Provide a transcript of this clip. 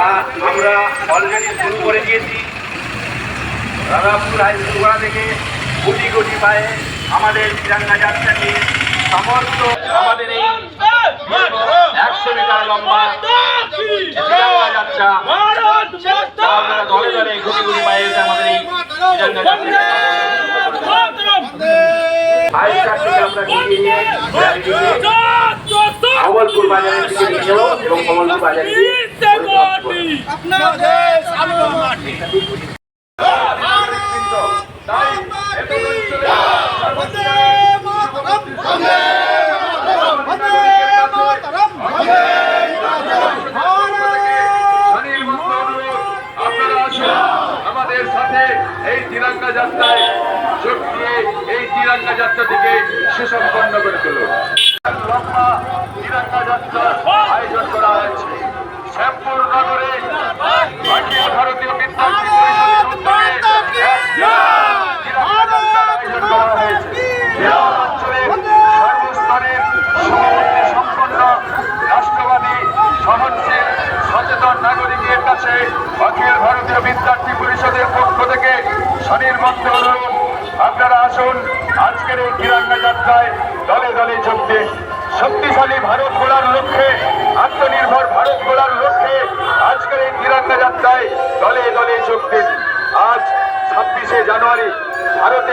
আমরা অলরেডি শুরু করে দিয়েছি। রাধাপুর হাইস্কুলপাড়া থেকে কোটি কোটি পায়ে আমাদের তিরঙ্গা যাত্রা নিয়ে সমস্ত আমাদের এই একশো মিটার লম্বা যাত্রা আপনারা দলে দলে কোটি কোটি পায়ে আমাদের এই তিরঙ্গা যাত্রা আমরা আমাদের সাথে এই তিরঙ্গা যাত্রায় যোগ দিয়ে এই তিরঙ্গা যাত্রাটিকে সুসম্পন্ন করে তুলুন। আয়োজন করা হয়েছে শ্যামপুর নগরে অখিল ভারতীয় বিদ্যার্থী সহনশীল সচেতন নাগরিকের কাছে অখিল ভারতীয় বিদ্যার্থী পরিষদের পক্ষ থেকে স্বনির্বন্ধ অনুরোধ। আপনারা আসুন আজকের এই তিরঙ্গা যাত্রায় জানুয়ারি ভারতের